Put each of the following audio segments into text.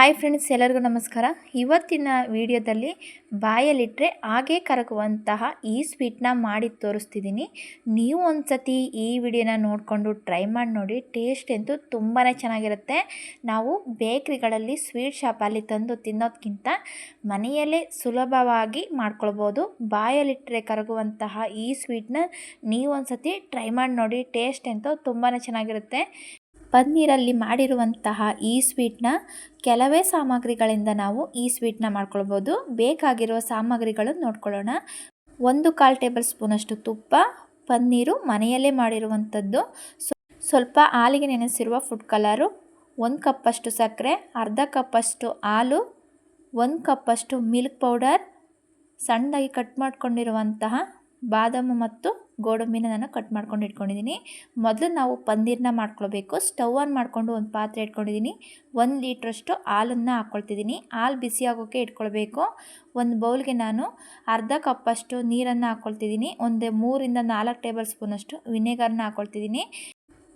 Hi friends, ಎಲ್ಲರಿಗೂ ನಮಸ್ಕಾರ. ಇವತ್ತಿನ ವಿಡಿಯೋದಲ್ಲಿ ಬಾಯಲ್ಲಿಟ್ಟರೆ ಹಾಗೆ ಕರಗುವಂತಹ ಈ ಸ್ವೀಟ್ನ ಮಾಡಿ ತೋರಿಸ್ತಿದ್ದೀನಿ. ನೀವು ಒಂದು ಸತಿ ಈ ವಿಡಿಯೋನ ನೋಡಿಕೊಂಡು ಟ್ರೈ ಮಾಡಿ ನೋಡಿ, ಟೇಸ್ಟ್ ಅಂತೂ ತುಂಬಾ ಚೆನ್ನಾಗಿರುತ್ತೆ. ನಾವು ಬೇಕ್ರಿಗಳಲ್ಲಿ ಸ್ವೀಟ್ ಶಾಪಲ್ಲಿ ತಂದು ತಿನ್ನೋದಕ್ಕಿಂತ ಮನೆಯಲ್ಲೇ ಸುಲಭವಾಗಿ ಮಾಡ್ಕೊಳ್ಬೋದು. ಬಾಯಲ್ಲಿಟ್ಟರೆ ಕರಗುವಂತಹ ಈ ಸ್ವೀಟ್ನ ನೀವು ಒಂದು ಸತಿ ಟ್ರೈ ಮಾಡಿ ನೋಡಿ, ಟೇಸ್ಟ್ ಅಂತೂ ತುಂಬಾ ಚೆನ್ನಾಗಿರುತ್ತೆ. ಪನ್ನೀರಲ್ಲಿ ಮಾಡಿರುವಂತಹ ಈ ಸ್ವೀಟ್ನ ಕೆಲವೇ ಸಾಮಗ್ರಿಗಳಿಂದ ನಾವು ಈ ಸ್ವೀಟ್ನ ಮಾಡ್ಕೊಳ್ಬೋದು. ಬೇಕಾಗಿರುವ ಸಾಮಗ್ರಿಗಳು ನೋಡ್ಕೊಳ್ಳೋಣ. ಒಂದು ಕಾಲು ಟೇಬಲ್ ಸ್ಪೂನಷ್ಟು ತುಪ್ಪ, ಪನ್ನೀರು, ಮನೆಯಲ್ಲೇ ಮಾಡಿರುವಂಥದ್ದು. ಸ್ವಲ್ಪ ಹಾಲಿಗೆ ನೆನೆಸಿರುವ ಫುಡ್ ಕಲರು ಒಂದು ಕಪ್ಪಷ್ಟು ಸಕ್ಕರೆ, ಅರ್ಧ ಕಪ್ಪಷ್ಟು ಹಾಲು, ಒಂದು ಕಪ್ಪಷ್ಟು ಮಿಲ್ಕ್ ಪೌಡರ್ ಸಣ್ಣದಾಗಿ ಕಟ್ ಮಾಡಿಕೊಂಡಿರುವಂತಹ ಬಾದಾಮು ಮತ್ತು ಗೋಡಂಬಿನ ನಾನು ಕಟ್ ಮಾಡ್ಕೊಂಡು ಇಟ್ಕೊಂಡಿದ್ದೀನಿ. ಮೊದಲು ನಾವು ಪನ್ನೀರನ್ನ ಮಾಡ್ಕೊಳ್ಬೇಕು. ಸ್ಟವ್ ಆನ್ ಮಾಡಿಕೊಂಡು ಒಂದು ಪಾತ್ರೆ ಇಟ್ಕೊಂಡಿದ್ದೀನಿ. ಒಂದು ಲೀಟ್ರಷ್ಟು ಹಾಲನ್ನು ಹಾಕ್ಕೊಳ್ತಿದ್ದೀನಿ ಹಾಲು ಬಿಸಿ ಆಗೋಕೆ ಇಟ್ಕೊಳ್ಬೇಕು. ಒಂದು ಬೌಲ್ಗೆ ನಾನು ಅರ್ಧ ಕಪ್ಪಷ್ಟು ನೀರನ್ನು ಹಾಕ್ಕೊಳ್ತಿದ್ದೀನಿ ಒಂದು ಮೂರಿಂದ ನಾಲ್ಕು ಟೇಬಲ್ ಸ್ಪೂನಷ್ಟು ವಿನೆಗರ್ನ ಹಾಕ್ಕೊಳ್ತಿದ್ದೀನಿ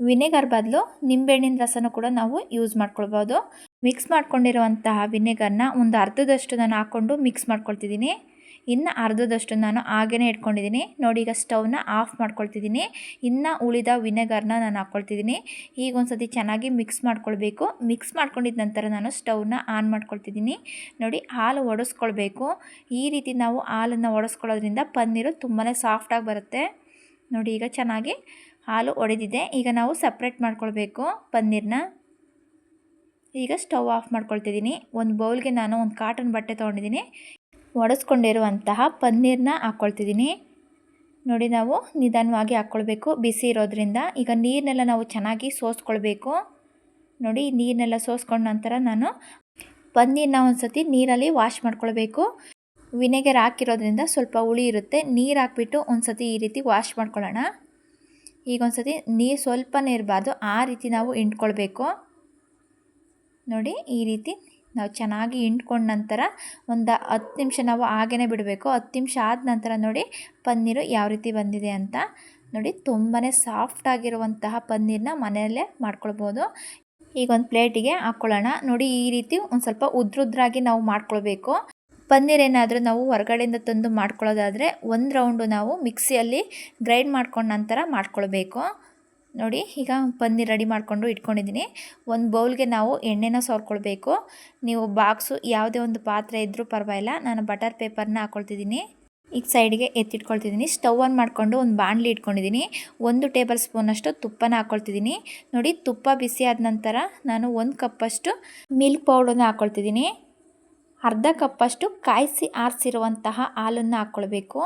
ವಿನೆಗರ್ ಬದಲು ನಿಂಬೆಹಣ್ಣಿನ ರಸನೂ ಕೂಡ ನಾವು ಯೂಸ್ ಮಾಡ್ಕೊಳ್ಬೋದು. ಮಿಕ್ಸ್ ಮಾಡ್ಕೊಂಡಿರುವಂತಹ ವಿನೆಗರ್ನ ಒಂದು ಅರ್ಧದಷ್ಟು ನಾನು ಹಾಕ್ಕೊಂಡು ಮಿಕ್ಸ್ ಮಾಡ್ಕೊಳ್ತಿದ್ದೀನಿ. ಇನ್ನು ಅರ್ಧದಷ್ಟು ನಾನು ಹಾಗೇ ಇಟ್ಕೊಂಡಿದ್ದೀನಿ. ನೋಡಿ, ಈಗ ಸ್ಟವ್ನ ಆಫ್ ಮಾಡ್ಕೊಳ್ತಿದ್ದೀನಿ. ಇನ್ನು ಉಳಿದ ವಿನೆಗರ್ನ ನಾನು ಹಾಕ್ಕೊಳ್ತಿದ್ದೀನಿ. ಈಗ ಒಂದು ಸತಿ ಚೆನ್ನಾಗಿ ಮಿಕ್ಸ್ ಮಾಡ್ಕೊಳ್ಬೇಕು. ಮಿಕ್ಸ್ ಮಾಡ್ಕೊಂಡಿದ್ದ ನಂತರ ನಾನು ಸ್ಟವ್ನ ಆನ್ ಮಾಡ್ಕೊಳ್ತಿದ್ದೀನಿ. ನೋಡಿ, ಹಾಲು ಒಡಿಸ್ಕೊಳ್ಬೇಕು. ಈ ರೀತಿ ನಾವು ಹಾಲನ್ನು ಒಡಿಸ್ಕೊಳ್ಳೋದ್ರಿಂದ ಪನ್ನೀರು ತುಂಬಾ ಸಾಫ್ಟಾಗಿ ಬರುತ್ತೆ. ನೋಡಿ, ಈಗ ಚೆನ್ನಾಗಿ ಹಾಲು ಒಡೆದಿದೆ. ಈಗ ನಾವು ಸಪ್ರೇಟ್ ಮಾಡ್ಕೊಳ್ಬೇಕು ಪನ್ನೀರನ್ನ ಈಗ ಸ್ಟವ್ ಆಫ್ ಮಾಡ್ಕೊಳ್ತಿದ್ದೀನಿ. ಒಂದು ಬೌಲ್ಗೆ ನಾನು ಒಂದು ಕಾಟನ್ ಬಟ್ಟೆ ತೊಗೊಂಡಿದ್ದೀನಿ. ಒಡೆಸ್ಕೊಂಡಿರುವಂತಹ ಪನ್ನೀರನ್ನ ಹಾಕ್ಕೊಳ್ತಿದ್ದೀನಿ. ನೋಡಿ ನಾವು ನಿಧಾನವಾಗಿ ಹಾಕ್ಕೊಳ್ಬೇಕು. ಬಿಸಿ ಇರೋದ್ರಿಂದ ಈಗ ನೀರನ್ನೆಲ್ಲ ನಾವು ಚೆನ್ನಾಗಿ ಸೋಸ್ಕೊಳ್ಬೇಕು. ನೋಡಿ ನೀರನ್ನೆಲ್ಲ ಸೋಸ್ಕೊಂಡ ನಂತರ ನಾನು ಪನ್ನೀರನ್ನ ಒಂದು ಸತಿ ನೀರಲ್ಲಿ ವಾಶ್ ಮಾಡ್ಕೊಳ್ಬೇಕು. ವಿನೆಗರ್ ಹಾಕಿರೋದ್ರಿಂದ ಸ್ವಲ್ಪ ಹುಳಿ ಇರುತ್ತೆ. ನೀರು ಹಾಕ್ಬಿಟ್ಟು ಒಂದು ಸತಿ ಈ ರೀತಿ ವಾಶ್ ಮಾಡ್ಕೊಳ್ಳೋಣ. ಈಗ ಒಂದು ಸತಿ ನೀರು ಸ್ವಲ್ಪನೇ ಇರಬಾರ್ದು. ಆ ರೀತಿ ನಾವು ಇಂಟ್ಕೊಳ್ಬೇಕು ನೋಡಿ ಈ ರೀತಿ ನಾವು ಚೆನ್ನಾಗಿ ಹಿಂಡ್ಕೊಂಡ ನಂತರ ಒಂದು ಹತ್ತು ನಿಮಿಷ ನಾವು ಹಾಗೆಯೇ ಬಿಡಬೇಕು. ಹತ್ತು ನಿಮಿಷ ಆದ ನಂತರ ನೋಡಿ ಪನ್ನೀರು ಯಾವ ರೀತಿ ಬಂದಿದೆ ಅಂತ ನೋಡಿ ತುಂಬಾ ಸಾಫ್ಟಾಗಿರುವಂತಹ ಪನ್ನೀರನ್ನ ಮನೆಯಲ್ಲೇ ಮಾಡ್ಕೊಳ್ಬೋದು. ಈಗ ಒಂದು ಪ್ಲೇಟಿಗೆ ಹಾಕ್ಕೊಳ್ಳೋಣ ನೋಡಿ ಈ ರೀತಿ ಒಂದು ಸ್ವಲ್ಪ ಉದ್ರುದ್ರಾಗಿ ನಾವು ಮಾಡ್ಕೊಳ್ಬೇಕು. ಪನ್ನೀರ್ ಏನಾದರೂ ನಾವು ಹೊರಗಡೆಯಿಂದ ತಂದು ಮಾಡ್ಕೊಳ್ಳೋದಾದರೆ ಒಂದು ರೌಂಡು ನಾವು ಮಿಕ್ಸಿಯಲ್ಲಿ ಗ್ರೈಂಡ್ ಮಾಡ್ಕೊಂಡ ನಂತರ ಮಾಡ್ಕೊಳ್ಬೇಕು. ನೋಡಿ, ಈಗ ಪನ್ನೀರ್ ರೆಡಿ ಮಾಡಿಕೊಂಡು ಇಟ್ಕೊಂಡಿದ್ದೀನಿ. ಒಂದು ಬೌಲ್ಗೆ ನಾವು ಎಣ್ಣೆನ ಸೋರ್ಕೊಳ್ಬೇಕು. ನೀವು ಬಾಕ್ಸು ಯಾವುದೇ ಒಂದು ಪಾತ್ರೆ ಇದ್ದರೂ ಪರವಾಗಿಲ್ಲ. ನಾನು ಬಟರ್ ಪೇಪರ್ನ ಹಾಕ್ಕೊಳ್ತಿದ್ದೀನಿ ಈಗ ಸೈಡ್ಗೆ ಎತ್ತಿಟ್ಕೊಳ್ತಿದ್ದೀನಿ. ಸ್ಟವ್ ಆನ್ ಮಾಡಿಕೊಂಡು ಒಂದು ಬಾಣಲಿ ಇಟ್ಕೊಂಡಿದ್ದೀನಿ. ಒಂದು ಟೇಬಲ್ ಸ್ಪೂನಷ್ಟು ತುಪ್ಪನ ಹಾಕ್ಕೊಳ್ತಿದ್ದೀನಿ ನೋಡಿ, ತುಪ್ಪ ಬಿಸಿ ಆದ ನಂತರ ನಾನು ಒಂದು ಕಪ್ಪಷ್ಟು ಮಿಲ್ಕ್ ಪೌಡರ್ನ ಹಾಕ್ಕೊಳ್ತಿದ್ದೀನಿ ಅರ್ಧ ಕಪ್ಪಷ್ಟು ಕಾಯಿಸಿ ಆರಿಸಿರುವಂತಹ ಹಾಲನ್ನು ಹಾಕ್ಕೊಳ್ಬೇಕು.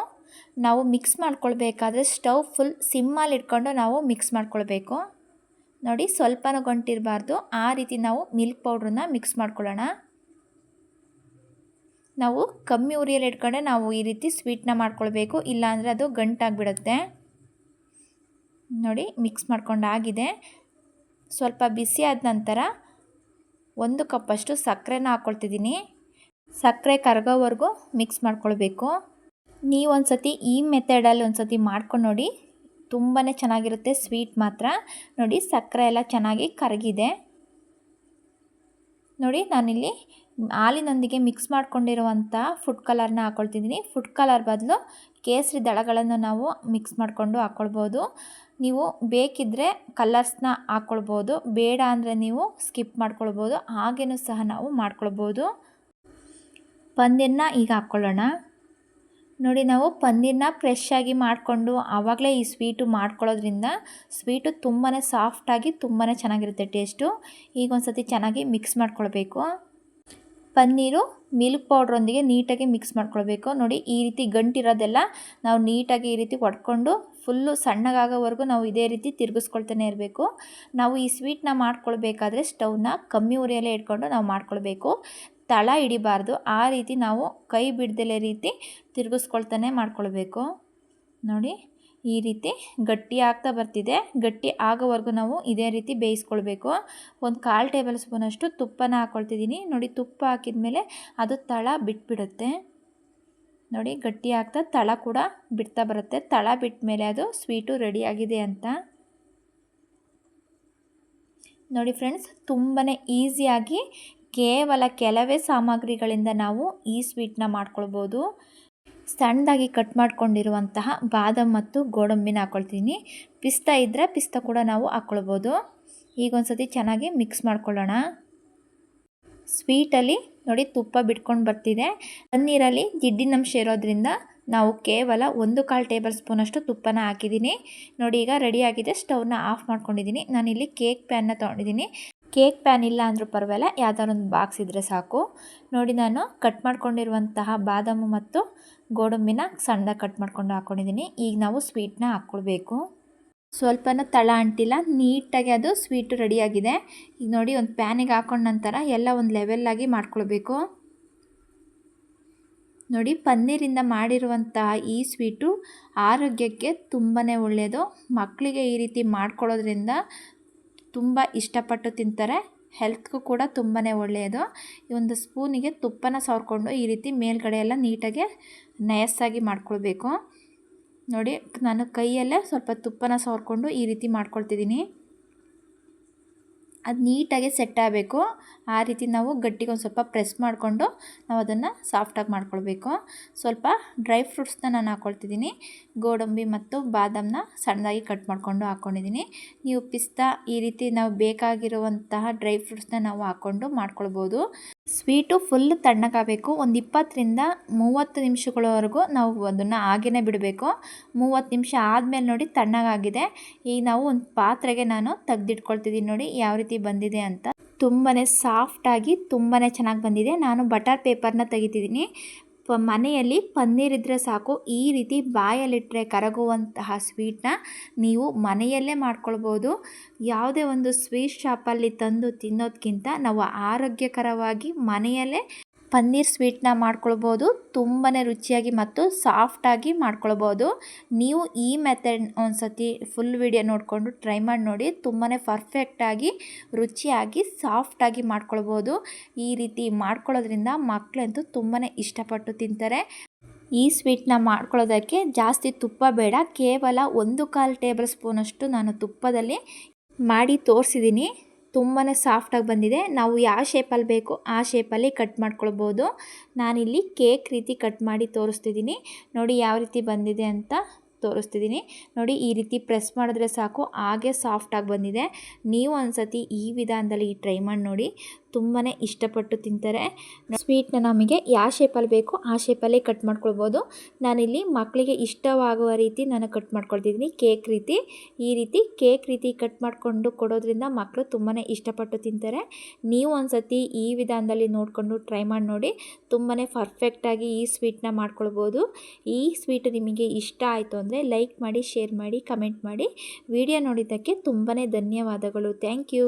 ನಾವು ಮಿಕ್ಸ್ ಮಾಡ್ಕೊಳ್ಬೇಕಾದ್ರೆ ಸ್ಟವ್ ಫುಲ್ ಸಿಮ್ಮಲ್ಲಿ ಇಟ್ಕೊಂಡು ನಾವು ಮಿಕ್ಸ್ ಮಾಡ್ಕೊಳ್ಬೇಕು. ನೋಡಿ, ಸ್ವಲ್ಪನೂ ಗಂಟಿರಬಾರ್ದು. ಆ ರೀತಿ ನಾವು ಮಿಲ್ಕ್ ಪೌಡ್ರನ್ನ ಮಿಕ್ಸ್ ಮಾಡ್ಕೊಳ್ಳೋಣ. ನಾವು ಕಮ್ಮಿ ಉರಿಯಲ್ಲಿ ಇಟ್ಕೊಂಡೆ ನಾವು ಈ ರೀತಿ ಸ್ವೀಟ್ನ ಮಾಡ್ಕೊಳ್ಬೇಕು. ಇಲ್ಲಾಂದರೆ ಅದು ಗಂಟಾಗಿಬಿಡುತ್ತೆ. ನೋಡಿ, ಮಿಕ್ಸ್ ಮಾಡ್ಕೊಂಡಾಗಿದೆ ಸ್ವಲ್ಪ ಬಿಸಿ ಆದ ನಂತರ ಒಂದು ಕಪ್ಪಷ್ಟು ಸಕ್ಕರೆನ ಹಾಕ್ಕೊಳ್ತಿದ್ದೀನಿ. ಸಕ್ಕರೆ ಕರಗೋವರೆಗೂ ಮಿಕ್ಸ್ ಮಾಡ್ಕೊಳ್ಬೇಕು. ನೀವು ಒಂದು ಸತಿ ಈ ಮೆಥಡಲ್ಲಿ ಒಂದು ಸತಿ ಮಾಡ್ಕೊಂಡು ನೋಡಿ ತುಂಬಾ ಚೆನ್ನಾಗಿರುತ್ತೆ ಸ್ವೀಟ್ ಮಾತ್ರ. ನೋಡಿ, ಸಕ್ಕರೆ ಎಲ್ಲ ಚೆನ್ನಾಗಿ ಕರಗಿದೆ. ನೋಡಿ, ನಾನಿಲ್ಲಿ ಹಾಲಿನೊಂದಿಗೆ ಮಿಕ್ಸ್ ಮಾಡ್ಕೊಂಡಿರುವಂಥ ಫುಡ್ ಕಲರ್ನ ಹಾಕ್ಕೊಳ್ತಿದ್ದೀನಿ ಫುಡ್ ಕಲರ್ ಬದಲು ಕೇಸರಿ ದಳಗಳನ್ನು ನಾವು ಮಿಕ್ಸ್ ಮಾಡಿಕೊಂಡು ಹಾಕ್ಕೊಳ್ಬೋದು ನೀವು ಬೇಕಿದ್ದರೆ ಕಲರ್ಸ್ನ ಹಾಕ್ಕೊಳ್ಬೋದು ಬೇಡ ಅಂದರೆ ನೀವು ಸ್ಕಿಪ್ ಮಾಡ್ಕೊಳ್ಬೋದು. ಹಾಗೇನೂ ಸಹ ನಾವು ಮಾಡ್ಕೊಳ್ಬೋದು. ಪಂದ್ಯನ್ನ ಈಗ ಹಾಕ್ಕೊಳ್ಳೋಣ. ನೋಡಿ ನಾವು ಪನ್ನೀರನ್ನ ಆಗಿ ಮಾಡಿಕೊಂಡು ಆವಾಗಲೇ ಈ ಸ್ವೀಟು ಮಾಡ್ಕೊಳ್ಳೋದ್ರಿಂದ ಸ್ವೀಟು ತುಂಬಾ ಸಾಫ್ಟಾಗಿ ತುಂಬಾ ಚೆನ್ನಾಗಿರುತ್ತೆ ಟೇಸ್ಟು ಈಗ ಒಂದು ಸತಿ ಚೆನ್ನಾಗಿ ಮಿಕ್ಸ್ ಮಾಡ್ಕೊಳ್ಬೇಕು. ಪನ್ನೀರು ಮಿಲ್ಕ್ ಪೌಡ್ರೊಂದಿಗೆ ನೀಟಾಗಿ ಮಿಕ್ಸ್ ಮಾಡ್ಕೊಳ್ಬೇಕು. ನೋಡಿ ಈ ರೀತಿ ಗಂಟಿರೋದೆಲ್ಲ ನಾವು ನೀಟಾಗಿ ಈ ರೀತಿ ಒಡ್ಕೊಂಡು ಫುಲ್ಲು ಸಣ್ಣಗಾಗೋವರೆಗೂ ನಾವು ಇದೇ ರೀತಿ ತಿರುಗಿಸ್ಕೊಳ್ತಾನೆ ಇರಬೇಕು. ನಾವು ಈ ಸ್ವೀಟ್ನ ಮಾಡ್ಕೊಳ್ಬೇಕಾದ್ರೆ ಸ್ಟವ್ನ ಕಮ್ಮಿ ಉರಿಯಲ್ಲೇ ಇಟ್ಕೊಂಡು ನಾವು ಮಾಡ್ಕೊಳ್ಬೇಕು. ತಳ ಹಿಡಿಬಾರ್ದು. ಆ ರೀತಿ ನಾವು ಕೈ ಬಿಡ್ದಲೆ ರೀತಿ ತಿರುಗಿಸ್ಕೊಳ್ತಾನೆ ಮಾಡ್ಕೊಳ್ಬೇಕು. ನೋಡಿ, ಈ ರೀತಿ ಗಟ್ಟಿ ಆಗ್ತಾ ಬರ್ತಿದೆ. ಗಟ್ಟಿ ಆಗೋವರೆಗೂ ನಾವು ಇದೇ ರೀತಿ ಬೇಯಿಸ್ಕೊಳ್ಬೇಕು. ಒಂದು ಕಾಲು ಟೇಬಲ್ ಸ್ಪೂನಷ್ಟು ತುಪ್ಪನ ಹಾಕ್ಕೊಳ್ತಿದ್ದೀನಿ ನೋಡಿ, ತುಪ್ಪ ಹಾಕಿದ ಮೇಲೆ ಅದು ತಳ ಬಿಟ್ಬಿಡುತ್ತೆ. ನೋಡಿ, ಗಟ್ಟಿ ಆಗ್ತಾ ತಳ ಕೂಡ ಬಿಡ್ತಾ ಬರುತ್ತೆ. ತಳ ಬಿಟ್ಟ ಮೇಲೆ ಅದು ಸ್ವೀಟು ರೆಡಿಯಾಗಿದೆ ಅಂತ. ನೋಡಿ, ಫ್ರೆಂಡ್ಸ್ ತುಂಬಾ ಈಸಿಯಾಗಿ ಕೇವಲ ಕೆಲವೇ ಸಾಮಗ್ರಿಗಳಿಂದ ನಾವು ಈ ಸ್ವೀಟ್ನ ಮಾಡ್ಕೊಳ್ಬೋದು. ಸಣ್ಣದಾಗಿ ಕಟ್ ಮಾಡ್ಕೊಂಡಿರುವಂತಹ ಬಾದಾಮ್ ಮತ್ತು ಗೋಡಂಬಿನ ಹಾಕ್ಕೊಳ್ತೀನಿ ಪಿಸ್ತಾ ಇದ್ದರೆ ಪಿಸ್ತಾ ಕೂಡ ನಾವು ಹಾಕ್ಕೊಳ್ಬೋದು ಈಗ ಒಂದು ಸತಿ ಚೆನ್ನಾಗಿ ಮಿಕ್ಸ್ ಮಾಡ್ಕೊಳ್ಳೋಣ. ಸ್ವೀಟಲ್ಲಿ ನೋಡಿ ತುಪ್ಪ ಬಿಟ್ಕೊಂಡು ಬರ್ತಿದೆ. ತಣ್ಣೀರಲ್ಲಿ ಜಿಡ್ಡಿನಂಶ ಇರೋದ್ರಿಂದ ನಾವು ಕೇವಲ ಒಂದು ಕಾಲು ಟೇಬಲ್ ಸ್ಪೂನಷ್ಟು ತುಪ್ಪನ ಹಾಕಿದ್ದೀನಿ. ನೋಡಿ ಈಗ ರೆಡಿಯಾಗಿದೆ ಸ್ಟವ್ನ ಆಫ್ ಮಾಡ್ಕೊಂಡಿದ್ದೀನಿ. ನಾನಿಲ್ಲಿ ಕೇಕ್ ಪ್ಯಾನ್ನ ತೊಗೊಂಡಿದ್ದೀನಿ. ಕೇಕ್ ಪ್ಯಾನ್ ಇಲ್ಲ ಅಂದರೂ ಪರವಾಗಿಲ್ಲ ಯಾವ್ದಾದ್ರು ಒಂದು ಬಾಕ್ಸ್ ಇದ್ದರೆ ಸಾಕು. ನೋಡಿ ನಾನು ಕಟ್ ಮಾಡ್ಕೊಂಡಿರುವಂತಹ ಬಾದಾಮು ಮತ್ತು ಗೋಡಂಬಿನ ಸಣ್ಣದಾಗಿ ಕಟ್ ಮಾಡ್ಕೊಂಡು ಹಾಕ್ಕೊಂಡಿದ್ದೀನಿ ಈಗ ನಾವು ಸ್ವೀಟ್ನ ಹಾಕ್ಕೊಳ್ಬೇಕು. ಸ್ವಲ್ಪನೂ ತಳ ಅಂಟಿಲ್ಲ, ನೀಟಾಗಿ ಅದು ಸ್ವೀಟು ರೆಡಿಯಾಗಿದೆ ಈಗ ನೋಡಿ ಒಂದು ಪ್ಯಾನಿಗೆ ಹಾಕೊಂಡ ನಂತರ ಎಲ್ಲ ಒಂದು ಲೆವೆಲ್ಲಾಗಿ ಮಾಡ್ಕೊಳ್ಬೇಕು. ನೋಡಿ ಪನ್ನೀರಿಂದ ಮಾಡಿರುವಂತಹ ಈ ಸ್ವೀಟು ಆರೋಗ್ಯಕ್ಕೆ ತುಂಬಾ ಒಳ್ಳೆಯದು ಮಕ್ಕಳಿಗೆ ಈ ರೀತಿ ಮಾಡ್ಕೊಳ್ಳೋದ್ರಿಂದ ತುಂಬ ಇಷ್ಟಪಟ್ಟು ತಿಂತಾರೆ. ಹೆಲ್ತ್ಗೂ ಕೂಡ ತುಂಬಾ ಒಳ್ಳೆಯದು. ಈ ಒಂದು ಸ್ಪೂನಿಗೆ ತುಪ್ಪನ ಸವರ್ಕೊಂಡು ಈ ರೀತಿ ಮೇಲ್ಗಡೆ ಎಲ್ಲ ನೀಟಾಗಿ ನಯಸ್ಸಾಗಿ ಮಾಡ್ಕೊಳ್ಬೇಕು. ನೋಡಿ, ನಾನು ಕೈಯಲ್ಲೇ ಸ್ವಲ್ಪ ತುಪ್ಪನ ಸವರ್ಕೊಂಡು ಈ ರೀತಿ ಮಾಡ್ಕೊಳ್ತಿದ್ದೀನಿ. ಅದು ನೀಟಾಗಿ ಸೆಟ್ ಆಗಬೇಕು. ಆ ರೀತಿ ನಾವು ಗಟ್ಟಿಗೆ ಒಂದು ಸ್ವಲ್ಪ ಪ್ರೆಸ್ ಮಾಡಿಕೊಂಡು ನಾವು ಅದನ್ನು ಸಾಫ್ಟಾಗಿ ಮಾಡ್ಕೊಳ್ಬೇಕು. ಸ್ವಲ್ಪ ಡ್ರೈ ಫ್ರೂಟ್ಸ್ನ ನಾನು ಹಾಕ್ಕೊಳ್ತಿದ್ದೀನಿ ಗೋಡಂಬಿ ಮತ್ತು ಬಾದಾಮನ್ನ ಸಣ್ಣದಾಗಿ ಕಟ್ ಮಾಡಿಕೊಂಡು ಹಾಕ್ಕೊಂಡಿದ್ದೀನಿ ನೀವು ಪಿಸ್ತಾ ಈ ರೀತಿ ನಾವು ಬೇಕಾಗಿರುವಂತಹ ಡ್ರೈ ಫ್ರೂಟ್ಸ್ನ ನಾವು ಹಾಕ್ಕೊಂಡು ಮಾಡ್ಕೊಳ್ಬೋದು. ಸ್ವೀಟು ಫುಲ್ ತಣ್ಣಗಾಗಬೇಕು ಒಂದು ಇಪ್ಪತ್ತರಿಂದ ಮೂವತ್ತು ನಿಮಿಷಗಳವರೆಗೂ ನಾವು ಅದನ್ನು ಹಾಗೇ ಬಿಡಬೇಕು. ಮೂವತ್ತು ನಿಮಿಷ ಆದಮೇಲೆ ನೋಡಿ ತಣ್ಣಗಾಗಿದೆ. ಈಗ ನಾವು ಒಂದು ಪಾತ್ರೆಗೆ ನಾನು ತೆಗೆದಿಟ್ಕೊಳ್ತಿದ್ದೀನಿ ನೋಡಿ ಯಾವ ರೀತಿ ಬಂದಿದೆ ಅಂತ. ತುಂಬಾ ಸಾಫ್ಟಾಗಿ ತುಂಬಾ ಚೆನ್ನಾಗಿ ಬಂದಿದೆ. ನಾನು ಬಟರ್ ಪೇಪರ್ನ ತೆಗಿತಿದ್ದೀನಿ. ಮನೆಯಲ್ಲಿ ಪನ್ನೀರ್ ಇದ್ದರೆ ಸಾಕು. ಈ ರೀತಿ ಬಾಯಲ್ಲಿಟ್ಟರೆ ಕರಗುವಂತಹ ಸ್ವೀಟ್ನ ನೀವು ಮನೆಯಲ್ಲೇ ಮಾಡ್ಕೊಳ್ಬೋದು. ಯಾವುದೇ ಒಂದು ಸ್ವೀಟ್ ಶಾಪಲ್ಲಿ ತಂದು ತಿನ್ನೋದಕ್ಕಿಂತ ನಾವು ಆರೋಗ್ಯಕರವಾಗಿ ಮನೆಯಲ್ಲೇ ಪನ್ನೀರ್ ಸ್ವೀಟ್ನ ಮಾಡ್ಕೊಳ್ಬೋದು ತುಂಬಾ ರುಚಿಯಾಗಿ ಮತ್ತು ಸಾಫ್ಟಾಗಿ ಮಾಡ್ಕೊಳ್ಬೋದು. ನೀವು ಈ ಮೆಥಡ್ ಒಂದು ಸತಿ ಫುಲ್ ವಿಡಿಯೋ ನೋಡಿಕೊಂಡು ಟ್ರೈ ಮಾಡಿ ನೋಡಿ ತುಂಬಾ ಪರ್ಫೆಕ್ಟಾಗಿ, ರುಚಿಯಾಗಿ, ಸಾಫ್ಟಾಗಿ ಮಾಡ್ಕೊಳ್ಬೋದು. ಈ ರೀತಿ ಮಾಡ್ಕೊಳ್ಳೋದ್ರಿಂದ ಮಕ್ಕಳಂತೂ ತುಂಬಾ ಇಷ್ಟಪಟ್ಟು ತಿಂತಾರೆ. ಈ ಸ್ವೀಟ್ನ ಮಾಡ್ಕೊಳ್ಳೋದಕ್ಕೆ ಜಾಸ್ತಿ ತುಪ್ಪ ಬೇಡ, ಕೇವಲ ಒಂದು ಕಾಲು ಟೇಬಲ್ ಸ್ಪೂನಷ್ಟು ನಾನು ತುಪ್ಪದಲ್ಲಿ ಮಾಡಿ ತೋರಿಸಿದ್ದೀನಿ. ತುಂಬಾ ಸಾಫ್ಟಾಗಿ ಬಂದಿದೆ. ನಾವು ಯಾವ ಶೇಪಲ್ಲಿ ಬೇಕೋ ಆ ಶೇಪಲ್ಲಿ ಕಟ್ ಮಾಡ್ಕೊಳ್ಬೋದು. ನಾನಿಲ್ಲಿ ಕೇಕ್ ರೀತಿ ಕಟ್ ಮಾಡಿ ತೋರಿಸ್ತಿದ್ದೀನಿ. ನೋಡಿ ಯಾವ ರೀತಿ ಬಂದಿದೆ ಅಂತ ತೋರಿಸ್ತಿದ್ದೀನಿ. ನೋಡಿ ಈ ರೀತಿ ಪ್ರೆಸ್ ಮಾಡಿದ್ರೆ ಸಾಕು. ಹಾಗೆ ಸಾಫ್ಟಾಗಿ ಬಂದಿದೆ. ನೀವು ಒಂದು ಸತಿ ಈ ವಿಧಾನದಲ್ಲಿ ಟ್ರೈ ಮಾಡಿ ನೋಡಿ. ತುಂಬಾ ಇಷ್ಟಪಟ್ಟು ತಿಂತಾರೆ. ಸ್ವೀಟ್ನ ನಮಗೆ ಯಾವ ಶೇಪಲ್ಲಿ ಬೇಕು ಆ ಶೇಪಲ್ಲೇ ಕಟ್ ಮಾಡ್ಕೊಳ್ಬೋದು. ನಾನಿಲ್ಲಿ ಮಕ್ಕಳಿಗೆ ಇಷ್ಟವಾಗುವ ರೀತಿ ನಾನು ಕಟ್ ಮಾಡ್ಕೊಳ್ತಿದ್ದೀನಿ. ಕೇಕ್ ರೀತಿ. ಈ ರೀತಿ ಕೇಕ್ ರೀತಿ ಕಟ್ ಮಾಡಿಕೊಂಡು ಕೊಡೋದ್ರಿಂದ ಮಕ್ಕಳು ತುಂಬಾ ಇಷ್ಟಪಟ್ಟು ತಿಂತಾರೆ. ನೀವು ಒಂದ್ಸತಿ ಈ ವಿಧಾನದಲ್ಲಿ ನೋಡಿಕೊಂಡು ಟ್ರೈ ಮಾಡಿ ನೋಡಿ. ತುಂಬಾ ಪರ್ಫೆಕ್ಟಾಗಿ ಈ ಸ್ವೀಟ್ನ ಮಾಡ್ಕೊಳ್ಬೋದು. ಈ ಸ್ವೀಟ್ ನಿಮಗೆ ಇಷ್ಟ ಆಯಿತು ಅಂದರೆ ಲೈಕ್ ಮಾಡಿ ಶೇರ್ ಮಾಡಿ ಕಮೆಂಟ್ ಮಾಡಿ. ವಿಡಿಯೋ ನೋಡಿದ್ದಕ್ಕೆ ತುಂಬಾ ಧನ್ಯವಾದಗಳು. Thank you